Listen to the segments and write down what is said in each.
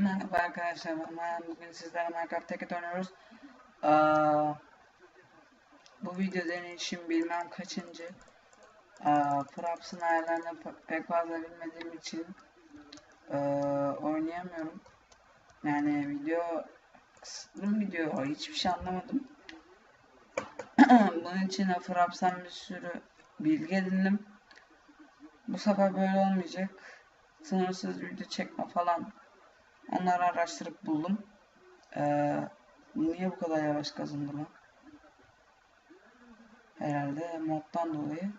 Merhaba arkadaşlar, ben. Bugün sizlerle Minecraft Tekkit oynuyoruz. Aa, bu video deneyişim bilmem kaçıncı. Aa, Props'ın ayarlarını pe- pek fazla bilmediğim için aa, oynayamıyorum. Yani video, kısıtlı video, hiçbir şey anlamadım. Bunun için Props'tan bir sürü bilgi edindim. Bu sefer böyle olmayacak. Sınırsız video çekme falan Onları araştırıp buldum. Ee, niye bu kadar yavaş kazındı? Herhalde moddan dolayı.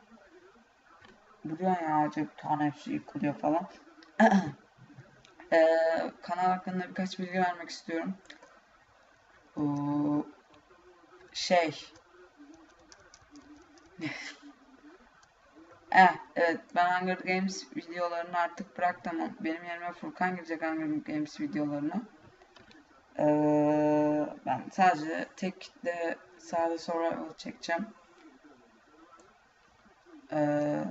Biliyorsun ya ağaca bir tane hepsi yıkılıyor falan. ee, kanal hakkında birkaç bilgi vermek istiyorum. Bu şey Eh, evet ben Hunger Games videolarını artık bıraktım. Benim yerime Furkan girecek Hunger Games videolarına. Ee, ben sadece tek kitle sağda survival çekeceğim. Ee,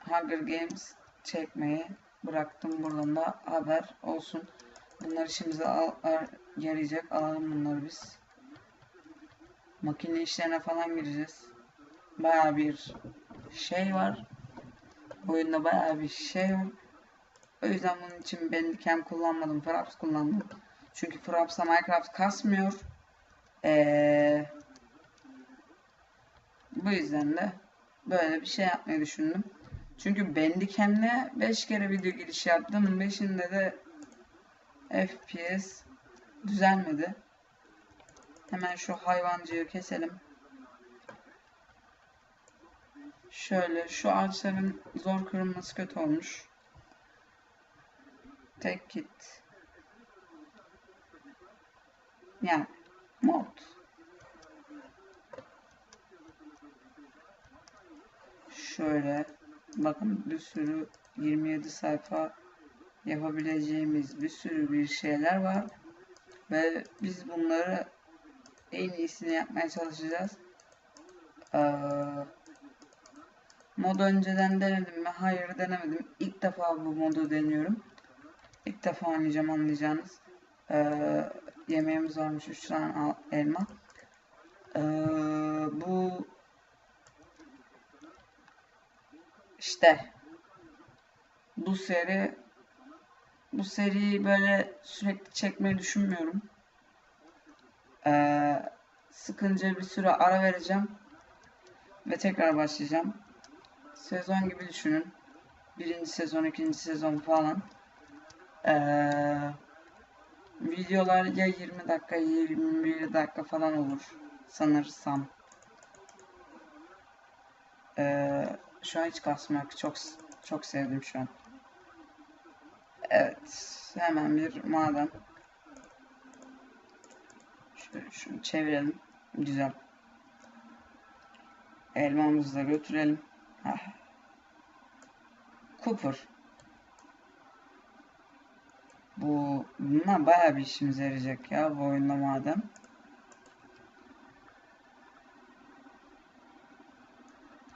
Hunger Games çekmeyi bıraktım. Buradan da haber olsun. Bunlar işimize al, al- yarayacak. Alalım bunları biz. Makine işlerine falan gireceğiz. Baya bir şey var. Oyunda bayağı bir şey var. O yüzden bunun için Bandicam kullanmadım. Fraps kullandım. Çünkü Fraps'ta Minecraft kasmıyor. Ee, bu yüzden de böyle bir şey yapmayı düşündüm. Çünkü Bandicam'le 5 kere video giriş yaptım. 5'inde de FPS düzelmedi. Hemen şu hayvancıyı keselim. Şöyle şu ağaçların zor kırılması kötü olmuş. Tek kit. Yani mod. Şöyle bakın bir sürü 27 sayfa yapabileceğimiz bir sürü bir şeyler var. Ve biz bunları en iyisini yapmaya çalışacağız. Ee, Modu önceden denedim mi? Hayır denemedim. İlk defa bu modu deniyorum. İlk defa oynayacağım anlayacağınız. Ee, yemeğimiz varmış 3 tane elma. Ee, bu işte bu seri bu seriyi böyle sürekli çekmeyi düşünmüyorum. Ee, sıkınca bir süre ara vereceğim ve tekrar başlayacağım sezon gibi düşünün. Birinci sezon, ikinci sezon falan. Ee, videolar ya 20 dakika, 21 dakika falan olur sanırsam. Ee, şu an hiç kasma yok. Çok çok sevdim şu an. Evet, hemen bir maden. Şöyle şunu çevirelim. Güzel. Elmamızı da götürelim. Heh. Cooper. Bu bunlar bayağı bir işimize yarayacak ya bu oyunda madem.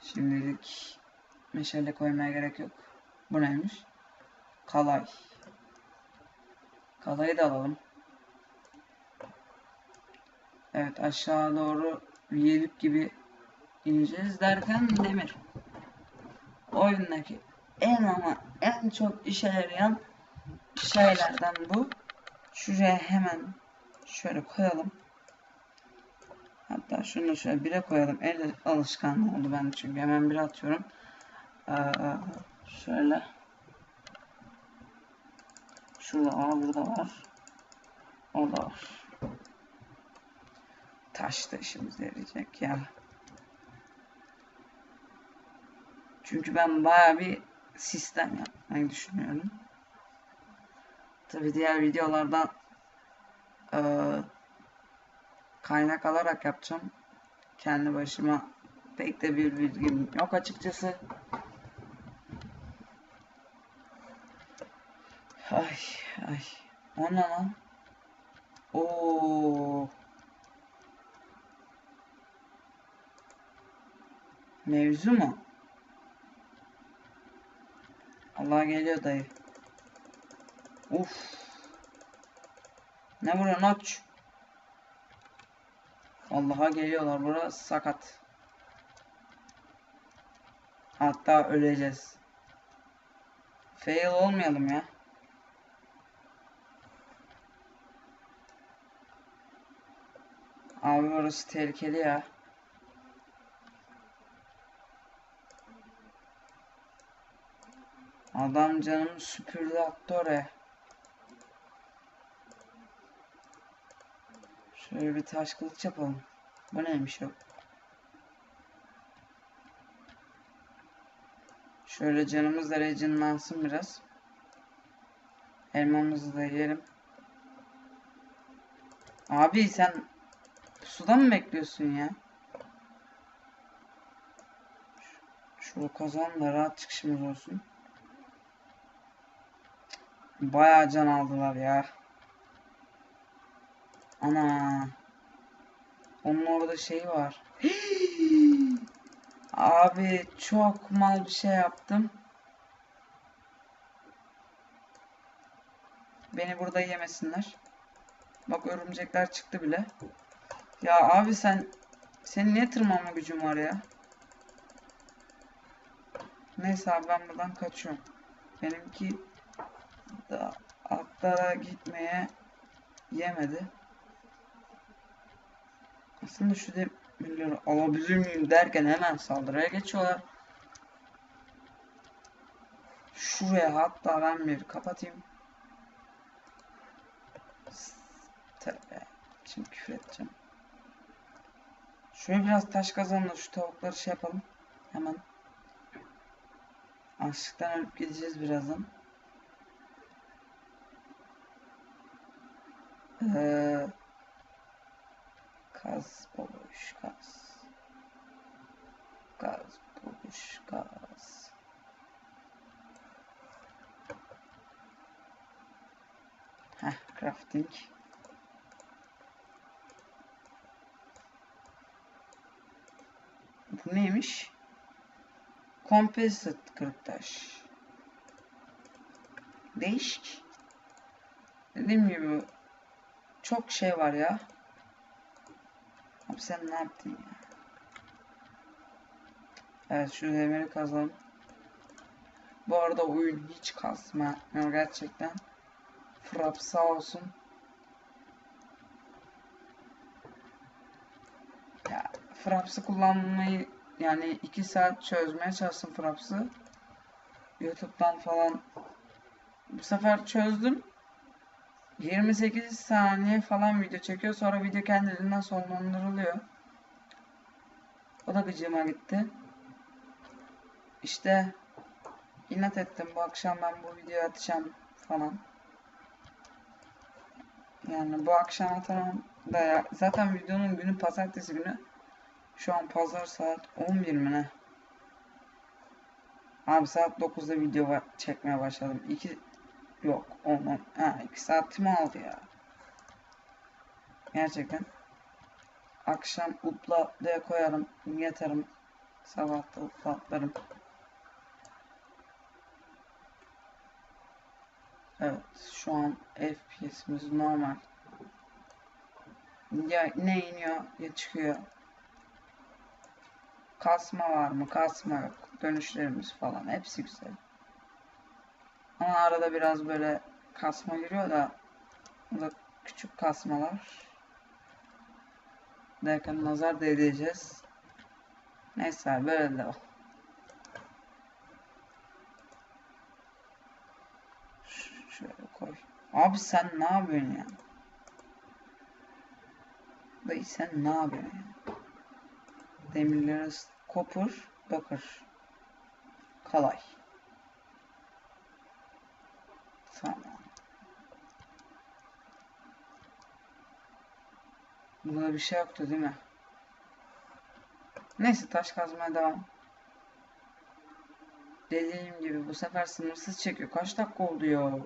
Şimdilik meşale koymaya gerek yok. Bu neymiş? Kalay. Kalayı da alalım. Evet aşağı doğru viyadük gibi ineceğiz derken demir oyundaki en ama en çok işe yarayan şeylerden bu. Şuraya hemen şöyle koyalım. Hatta şunu şöyle bire koyalım. El alışkanlığı oldu ben çünkü hemen bir atıyorum. Ee, şöyle. Şurada aa burada var. O da var. Taş da işimize yarayacak ya. Çünkü ben baya bir sistem yapmayı düşünüyorum. Tabi diğer videolardan e, kaynak alarak yapacağım. Kendi başıma pek de bir bilgim yok açıkçası. Ay ay. O ne lan? Oo. Mevzu mu? Allah geliyor dayı. Uf. Ne vuruyorsun aç? Allah'a geliyorlar burası sakat. Hatta öleceğiz. Fail olmayalım ya. Abi orası tehlikeli ya. Adam canımı süpürdü attı. Şöyle bir taş kılıç yapalım. Bu neymiş o? Şöyle canımız da regenlansın biraz. Elmamızı da yiyelim. Abi sen suda mı bekliyorsun ya? Şu kazan da rahat çıkışımız olsun. Bayağı can aldılar ya. Ana. Onun orada şey var. Abi çok mal bir şey yaptım. Beni burada yemesinler. Bak örümcekler çıktı bile. Ya abi sen senin niye tırmanma gücün var ya? Neyse abi ben buradan kaçıyorum. Benimki da atlara gitmeye yemedi. Aslında şu demirleri alabilir miyim derken hemen saldırıya geçiyorlar. Şuraya hatta ben bir kapatayım. Şimdi küfür edeceğim. Şöyle biraz taş kazanla şu tavukları şey yapalım. Hemen. Açlıktan ölüp gideceğiz birazdan. Ee, kaz babuş kaz. Kaz babuş kaz. Heh, crafting. Bu neymiş? Composite kırıktaş. Değişik. Dediğim gibi çok şey var ya. Abi sen ne yaptın ya? Evet şu demiri kazalım. Bu arada oyun hiç kasma. Yani gerçekten. Frap sağ olsun. Ya Fraps'ı kullanmayı yani 2 saat çözmeye çalıştım Fraps'ı. YouTube'dan falan bu sefer çözdüm. 28 saniye falan video çekiyor. Sonra video kendiliğinden sonlandırılıyor. O da gıcığıma gitti. İşte inat ettim. Bu akşam ben bu videoyu atacağım falan. Yani bu akşam atamam da ya. Zaten videonun günü pazartesi günü. Şu an pazar saat 11 mi ne? Abi saat 9'da video çekmeye başladım. 2 Yok. Olmam. Ha 2 saatimi aldı ya. Gerçekten. Akşam upload'ya koyarım. Yatarım. Sabah da uploadlarım. Evet. Şu an FPS'imiz normal. Ya ne iniyor ya çıkıyor. Kasma var mı? Kasma yok. Dönüşlerimiz falan. Hepsi güzel. Ama arada biraz böyle kasma giriyor da bu da küçük kasmalar derken nazar değdireceğiz. Neyse böyle de şöyle koy. Abi sen ne yapıyorsun ya? Dayı sen ne yapıyorsun ya? Demirleri kopur, bakır. Kalay. Burada bir şey yoktu değil mi? Neyse taş kazmaya devam. Dediğim gibi bu sefer sınırsız çekiyor. Kaç dakika oldu ya?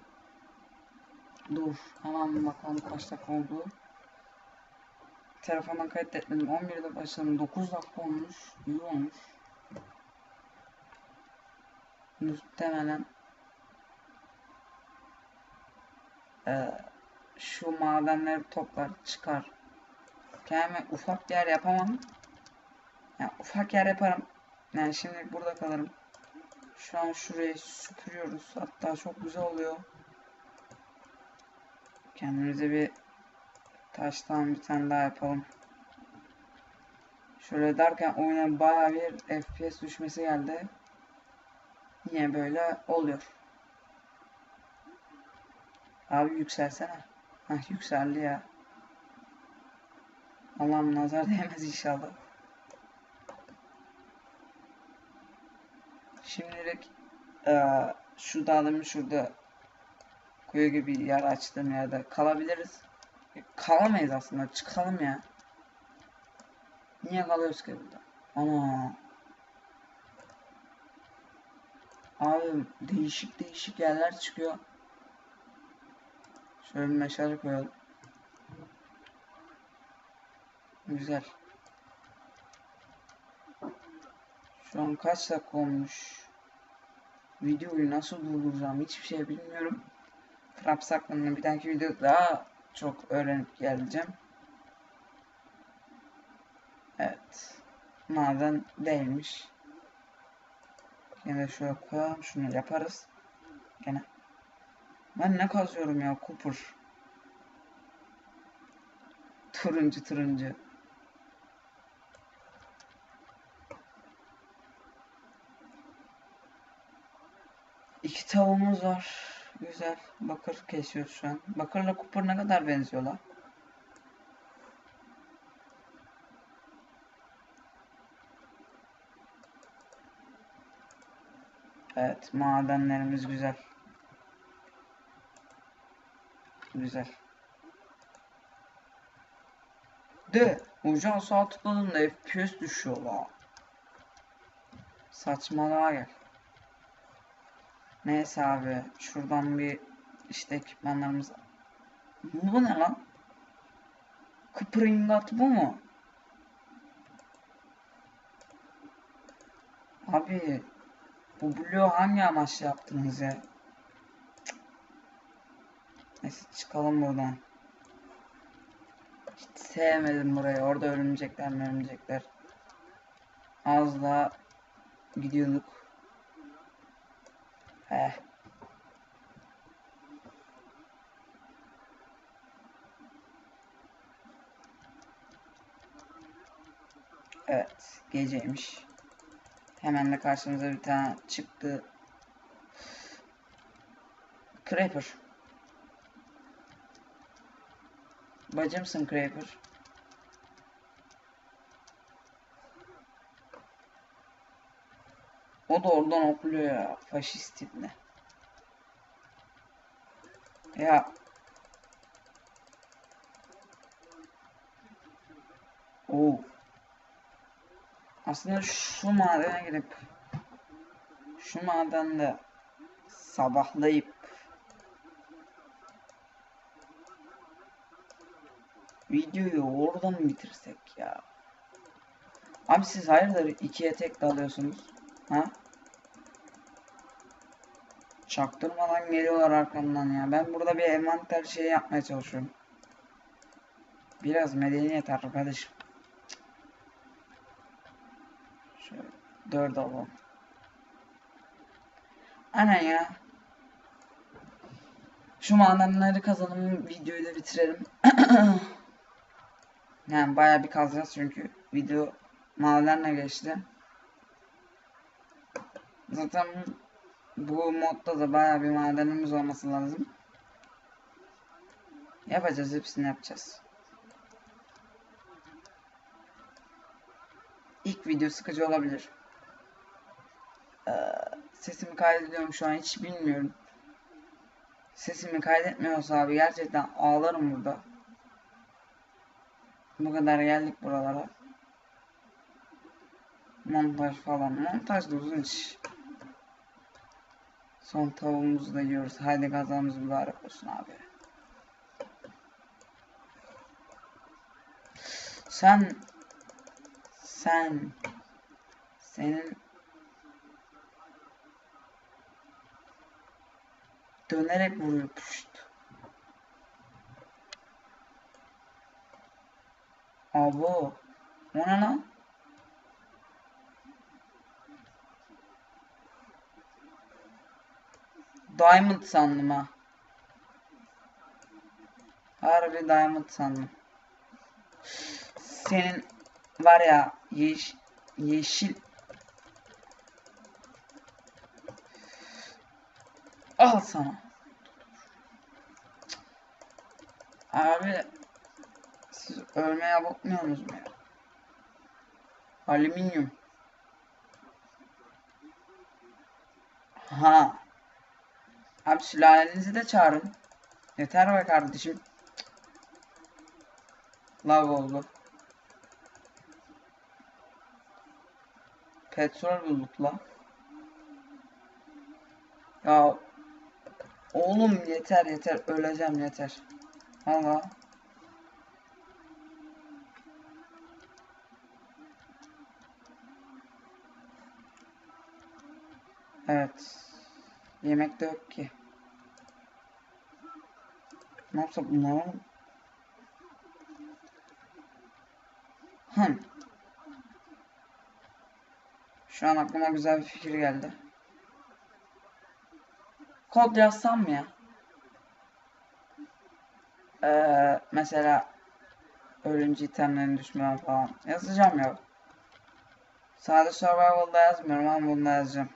Dur. Hemen bakalım kaç dakika oldu. Telefondan kaydetmedim. 11'de başladım. 9 dakika olmuş. İyi olmuş. Muhtemelen ee, şu madenleri toplar çıkar. Kendime ufak yer yapamam. Yani ufak yer yaparım. Yani şimdi burada kalırım. Şu an şurayı süpürüyoruz. Hatta çok güzel oluyor. Kendimize bir taştan bir tane daha yapalım. Şöyle derken oyuna baya bir FPS düşmesi geldi. Niye böyle oluyor? Abi yükselsene. Hah yükseldi ya. Allah'ım nazar değmez inşallah. Şimdilik eee şu dağılımı şurada kuyu gibi yer açtığım yerde kalabiliriz. E, Kalamayız aslında çıkalım ya. Niye kalıyoruz ki burada? Ana. Abi değişik değişik yerler çıkıyor. Şöyle bir meşale koyalım. Güzel. Şu an kaç dakika olmuş? Videoyu nasıl durduracağım hiçbir şey bilmiyorum. Traps hakkında bir dahaki videoda daha çok öğrenip geleceğim. Evet. Maden değilmiş. Yine şöyle koyalım şunu yaparız. Gene. Ben ne kazıyorum ya kupur. Turuncu turuncu. İki tavuğumuz var. Güzel. Bakır kesiyoruz şu an. Bakırla kupur ne kadar benziyorlar. Evet, madenlerimiz güzel. Güzel. De, hocam sağ tıkladığında FPS düşüyor la. Saçmalığa gel. Neyse abi, şuradan bir işte ekipmanlarımız... Bu ne lan? Kıpırıngat bu mu? Abi bu bloğu hangi amaçla yaptınız ya? Neyse çıkalım buradan. Hiç sevmedim burayı. Orada örümcekler örümcekler. Az daha gidiyorduk. Heh. Evet, geceymiş. Hemen de karşımıza bir tane çıktı. Creeper. Bacımsın Creeper. O da oradan okluyor ya. Faşist tipine. Ya. Oo. Aslında şu madene girip şu madende sabahlayıp videoyu oradan bitirsek ya? Abi siz hayırdır ikiye tek dalıyorsunuz? Ha? Çaktırmadan geliyorlar arkamdan ya. Ben burada bir envanter şey yapmaya çalışıyorum. Biraz medeniyet arkadaşım. Şöyle dört alalım. Aynen ya. Şu madenleri kazanım videoyu da bitirelim. yani bayağı bir kazacağız çünkü video madenle geçti. Zaten bu modda da bayağı bir madenimiz olması lazım. Yapacağız hepsini yapacağız. İlk video sıkıcı olabilir. Ee, sesimi kaydediyorum şu an hiç bilmiyorum. Sesimi kaydetmiyorsa abi gerçekten ağlarım burada. Bu kadar geldik buralara. Montaj falan. Montaj da uzun iş. Son tavuğumuzu da yiyoruz. Haydi kazamız mübarek olsun abi. Sen sen senin dönerek vuruyor puşt. Abo. O ne lan? Diamond sandım ha. Harbi diamond sandım. Senin var ya yeş, yeşil Al sana. Abi ölmeye bakmıyorsunuz mu ya? Alüminyum. Ha. Abi sülalenizi de çağırın. Yeter be kardeşim. Lav oldu. Petrol bulduk la. Ya oğlum yeter yeter öleceğim yeter. Valla. Evet. Yemek de yok ki. Ne yapsak bunları? Hım. Şu an aklıma güzel bir fikir geldi. Kod yazsam mı ya? Ee, mesela ölümcü itemlerin düşmüyor falan. Yazacağım ya. Sadece survival'da yazmıyorum ama bunda yazacağım.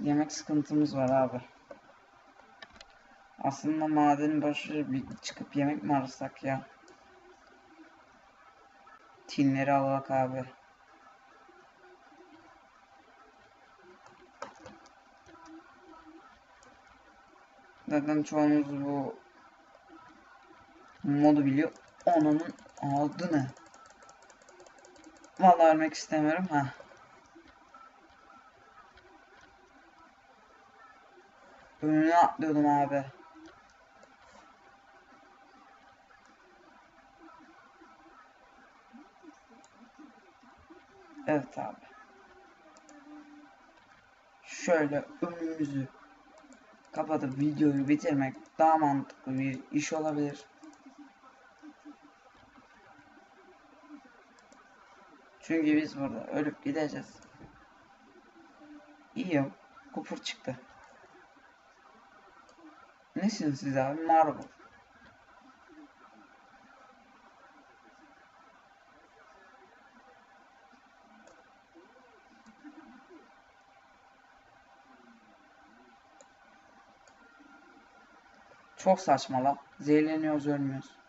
Yemek sıkıntımız var abi. Aslında madenin başı bir çıkıp yemek mi arasak ya? Tinleri alak abi. Zaten çoğunuz bu modu biliyor. Onun adı ne? Vallahi ölmek istemiyorum ha. Önüne atlıyordum abi. Evet abi. Şöyle önümüzü kapatıp videoyu bitirmek daha mantıklı bir iş olabilir. Çünkü biz burada ölüp gideceğiz. İyi yok. Kupur çıktı. Nesiniz siz abi? Marble. Çok saçma lan. Zehirleniyoruz ölmüyoruz.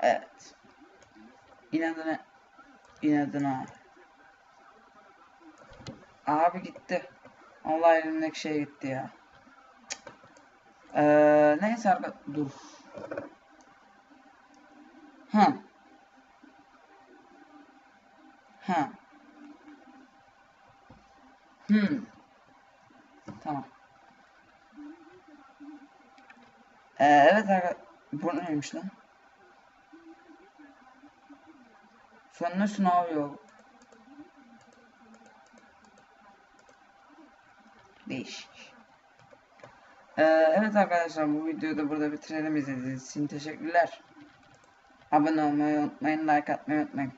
Evet. İnadına inadına. Abi gitti. Allah elimdeki şey gitti ya. Ee, neyse arka dur. Hı. Ha. Hmm. Tamam. Ee, evet arkadaşlar. Bu neymiş lan? Nesin abi ya? Değişik. Ee, evet arkadaşlar bu videoyu da burada bitirelim izlediğiniz için teşekkürler. Abone olmayı unutmayın, like atmayı unutmayın.